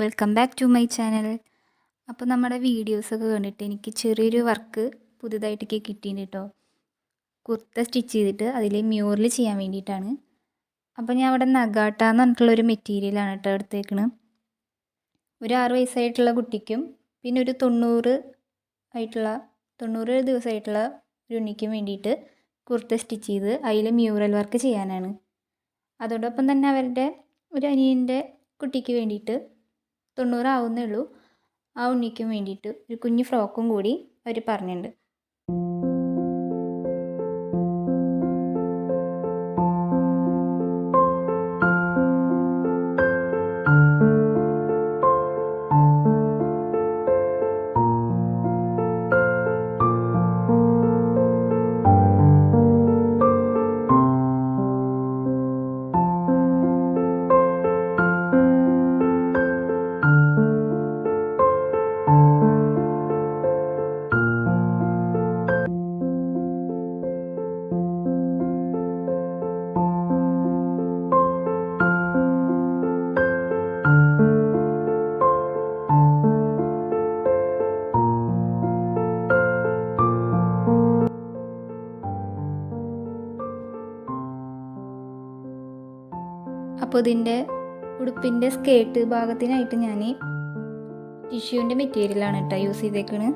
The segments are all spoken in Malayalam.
Welcome back to my channel അപ്പോൾ നമ്മുടെ വീഡിയോസൊക്കെ കണ്ടിട്ട് എനിക്ക് ചെറിയൊരു വർക്ക് പുതുതായിട്ടൊക്കെ കിട്ടിയിട്ടുണ്ട് കേട്ടോ കുർത്ത സ്റ്റിച്ച് ചെയ്തിട്ട് അതിൽ മ്യൂറിൽ ചെയ്യാൻ വേണ്ടിയിട്ടാണ്. അപ്പോൾ ഞാൻ അവിടെ നഗാട്ട എന്ന് പറഞ്ഞിട്ടുള്ളൊരു മെറ്റീരിയലാണ് കേട്ടോ എടുത്തേക്കണത് ഒരു ആറ് വയസ്സായിട്ടുള്ള കുട്ടിക്കും പിന്നെ ഒരു തൊണ്ണൂറ് ആയിട്ടുള്ള തൊണ്ണൂറ് ദിവസമായിട്ടുള്ള ഒരു ഉണ്ണിക്കും വേണ്ടിയിട്ട് കുർത്ത സ്റ്റിച്ച് ചെയ്ത് അതിൽ മ്യൂറൽ വർക്ക് ചെയ്യാനാണ്. അതോടൊപ്പം തന്നെ അവരുടെ ഒരു അനിയന്റെ കുട്ടിക്ക് വേണ്ടിയിട്ട് തൊണ്ണൂറാവുന്നേ ഉള്ളൂ. ആ ഉണ്ണിക്കും വേണ്ടിയിട്ട് ഒരു കുഞ്ഞു ഫ്രോക്കും കൂടി അവർ പറഞ്ഞിട്ടുണ്ട്. അപ്പോൾ ഇതിന്റെ ഉടുപ്പിന്റെ സ്കേർട്ട് ഭാഗത്തിനായിട്ട് ഞാൻ ടിഷ്യൂവിന്റെ മെറ്റീരിയലാണ് കേട്ടോ യൂസ് ചെയ്തേക്കണ്.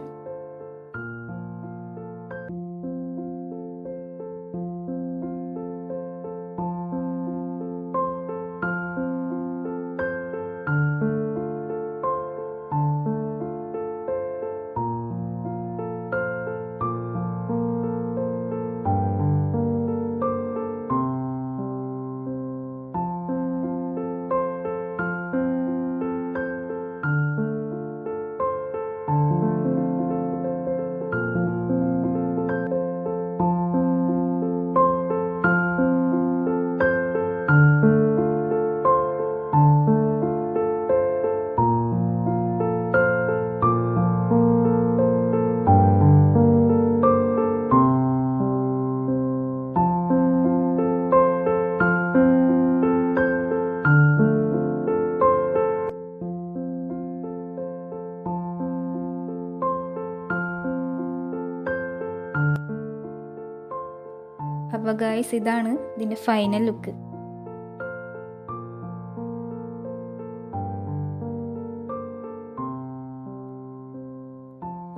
അപ്പോൾ ഗായ്സ് ഇതാണ് ഇതിന്റെ ഫൈനൽ ലുക്ക്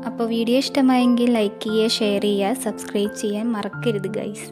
അപ്പോൾ വീഡിയോ ഇഷ്ടമായെങ്കിൽ ലൈക്ക് ചെയ്യുക ഷെയർ ചെയ്യുക സബ്സ്ക്രൈബ് ചെയ്യാൻ മറക്കരുത് ഗൈസ്